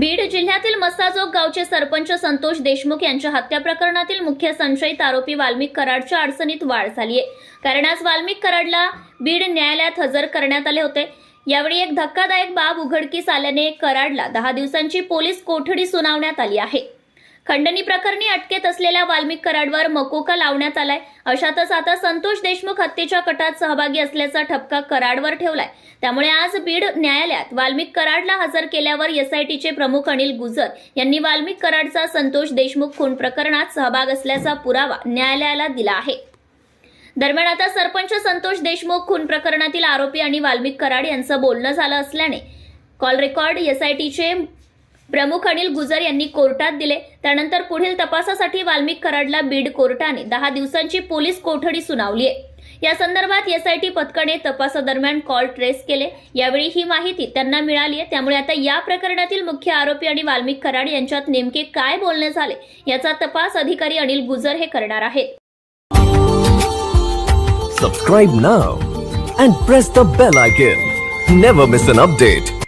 बीड जिल्ह्यातील मस्साजोग गावचे सरपंच संतोष देशमुख यांच्या हत्या प्रकरणातील मुख्य संशयित आरोपी वाल्मिक कराडच्या अडचणीत वाढ झाली आहे कारण आज वाल्मिक कराडला बीड न्यायालयात हजर करण्यात आले होते. यावेळी एक धक्कादायक बाब उघडकीस आल्याने कराडला दहा दिवसांची पोलीस कोठडी सुनावण्यात आली आहे. खंडणी प्रकरणी अटकेत असलेल्या वाल्मिक कराडवर मकोका लावण्यात आलाय. अशातच आता संतोष देशमुख हत्येच्या कटात सहभागी असल्याचा ठपका कराडवर ठेवलाय. त्यामुळे आज बीड न्यायालयात वाल्मिक कराडला हजर केल्यावर एसआयटीचे प्रमुख अनिल गुजर यांनी वाल्मिक कराडचा संतोष देशमुख खून प्रकरणात सहभाग असल्याचा पुरावा न्यायालयाला दिला आहे. दरम्यान आता सरपंच संतोष देशमुख खून प्रकरणातील आरोपी आणि वाल्मिक कराड यांचं बोलणं झालं असल्याने कॉल रेकॉर्ड एसआयटीचे प्रमुख अनिल गुजर यांनी कोर्टात दिले. त्यानंतर पुढील तपासासाठी वाल्मिक कराडला बीड कोर्टाने दहा दिवसांची पोलीस कोठडी सुनावली आहे. या संदर्भात एसआयटी पथकाने तपासादरम्यान कॉल ट्रेस केले. यावेळी ही माहिती त्यांना मिळाली आहे. त्यामुळे आता या प्रकरणातील मुख्य आरोपी आणि वाल्मिक कराड यांच्यात नेमके काय बोलणे झाले याचा तपास अधिकारी अनिल गुजर हे करणार आहेत. Subscribe now and press the bell icon. Never miss an update.